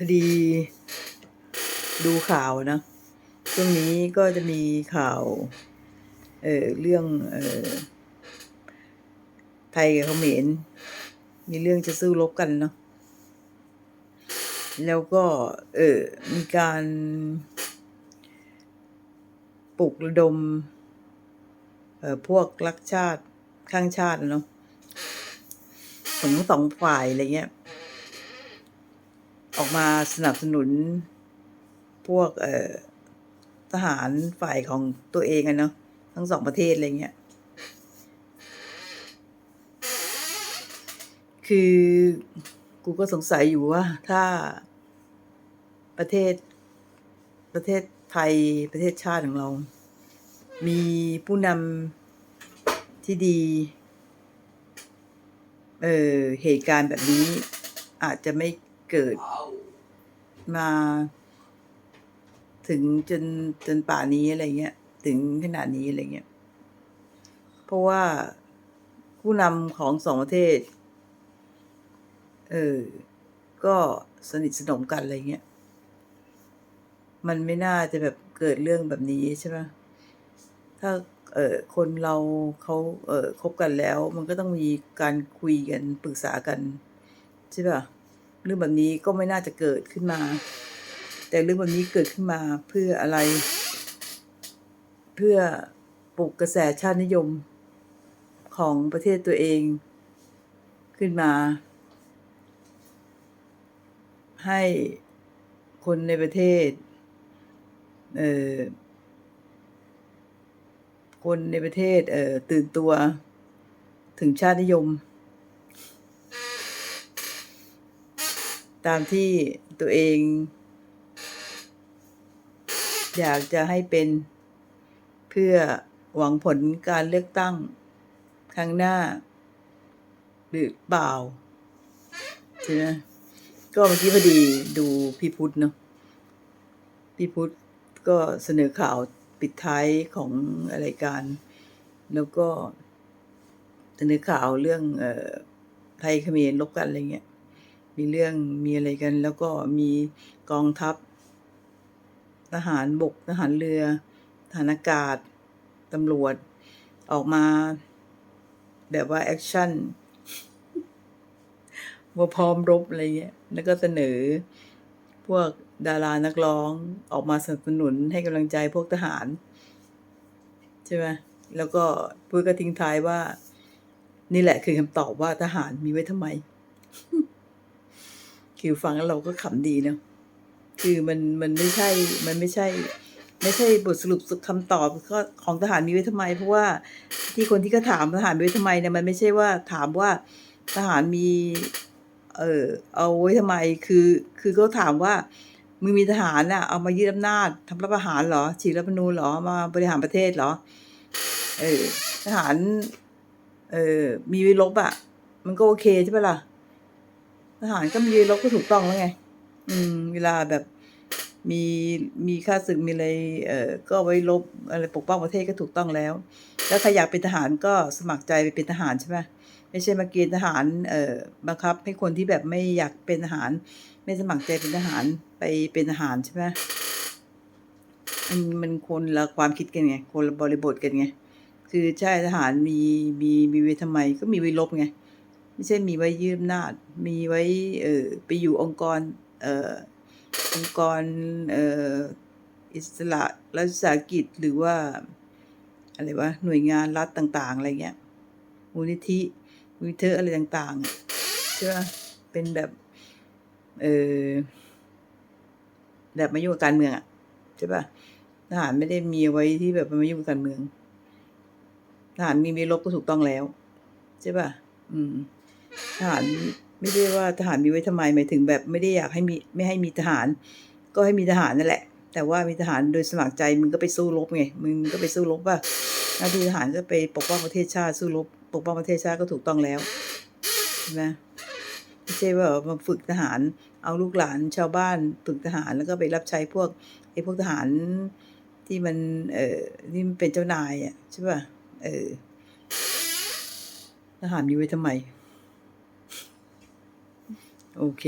พอดีดูข่าวนะช่วงนี้ก็จะมีข่าว เออเรื่องเออไทยกับเขมรมีเรื่องจะสู้รบกันเนาะแล้วก็ เออมีการปลุกระดม เออพวกรักชาติข้างชาติเนาะของสองฝ่ายอะไรเงี้ย ออกมาสนับสนุนพวกเอ่อทหารฝ่ายของตัวเองอะเนาะทั้งสองประเทศอะไรเงี้ยคือกูก็สงสัยอยู่ว่า ถ้าประเทศประเทศไทยประเทศชาติของเรา มีผู้นำที่ดี เออเหตุการณ์แบบนี้อาจจะไม่ เกิดมาถึงจนจนป่านนี้อะไรเงี้ย ถึงขนาดนี้อะไรเงี้ย เพราะว่าผู้นำของสองประเทศ เออ ก็สนิทสนมกันอะไรเงี้ย มันไม่น่าจะแบบเกิดเรื่องแบบนี้ใช่ไหมถ้า เออคนเราเขาเออคบกันแล้ว มันก็ต้องมีการคุยกันปรึกษากันใช่ป่ะ เรื่องแบบนี้ก็ไม่น่าจะเกิดขึ้นมา แต่เรื่องแบบนี้เกิดขึ้นมาเพื่ออะไร เพื่อปลุกกระแสชาตินิยมของประเทศตัวเองขึ้นมา ให้คนในประเทศ เออคนในประเทศเออตื่นตัวถึงชาตินิยม ตามที่ตัวเอง อยากจะให้เป็นเพื่อหวังผลการเลือกตั้งครั้งหน้า หรือเปล่าใช่ไหมก็เมื่อกี้พอดีดูพี่พุทธเนาะพี่พุทธก็เสนอข่าวปิดท้ายของรายการ แล้วก็เสนอข่าวเรื่องออไทยเขมรลบกันอะไรเงี้ย มีเรื่องมีอะไรกัน แล้วก็มีกองทัพ ทหารบกทหารเรือทหารอากาศตำรวจ ออกมาแบบว่าแอคชั่นว่าพร้อมรบอะไรเงี้ย แล้วก็เสนอ พวกดารานักร้องออกมาสนับสนุนให้กำลังใจพวกทหาร ใช่ไหมแล้วก็พูดก็ทิ้งท้ายว่า นี่แหละคือคำตอบว่าทหารมีไว้ทำไม คือฟังแล้วเราก็ขำดีเนาะคือมันมันไม่ใช่มันไม่ใช่ ไม่ใช่บทสรุปคำตอบก็ของทหารมีไว้ทำไม เพราะว่าที่คนที่เขาถามทหารมีไว้ทำไมเนี่ยมันไม่ใช่ว่าถามว่าทหารมี เออเอาไว้ทำไมคือ คือเขาถามว่ามึงมีทหารน่ะเอามายึดอำนาจทำรัฐประหารเหรอฉีกรัฐธรรมนูญเหรอมาบริหารประเทศเหรอ เออทหาร เออมีไว้ลบอะ มันก็โอเคใช่ปะล่ะ ทหารก็มีไว้ลบก็ถูกต้องแล้วไง อืม เวลาแบบมีมีค่าศึกมีอะไรเอ่อก็ไว้ลบอะไรปกป้องประเทศก็ถูกต้องแล้ว แล้วใครอยากเป็นทหารก็สมัครใจไปเป็นทหารใช่ไหมไม่ใช่มาเกณฑ์ทหารเอ่อบังคับให้คนที่แบบไม่อยากเป็นทหาร ไม่สมัครใจเป็นทหารไปเป็นทหารใช่ไหมมันมันคนละความคิดกันไงคนละบริบทกันไงคือใช่ทหารมีมีมีไว้ทำไมก็มีไว้ลบไง ไม่ใช่มีไว้ยืมนาจมีไว้เออไปอยู่องค์กรเอ่อองค์กรเอ่ออิสระรัฐวิสาหกิจหรือว่าอะไรวะหน่วยงานรัฐต่าง ๆ อะไรเงี้ยมูลนิธิมูลนิธิอะไรต่างๆใช่ปะเป็นแบบเออแบบม่ยุ่งกับการเมืองอะใช่ปะทหารไม่ได้มีไว้ที่แบบม่ยุ่งกับการเมืองทหารมีไว้ลบก็ถูกต้องแล้ว ใช่ปะอืม ทหารไม่ได้ว่าทหารมีไว้ทำไมหมายถึงแบบไม่ได้อยากให้มีไม่ให้มีทหาร ก็ให้มีทหารนั่นแหละ แต่ว่ามีทหารโดยสมัครใจมึงก็ไปสู้รบไงมึงก็ไปสู้รบป่ะหน้าที่ทหารก็ไปปกป้องประเทศชาติสู้รบปกป้องประเทศชาติก็ถูกต้องแล้วใช่ไหมไม่ใช่ว่ามาฝึกทหาร เอาลูกหลานชาวบ้านฝึกทหารแล้วก็ไปรับใช้พวกไอ้พวกทหารที่มัน เอ่อที่มันเป็นเจ้านายอะใช่ป่ะเออทหารมีไว้ทำไม โอเค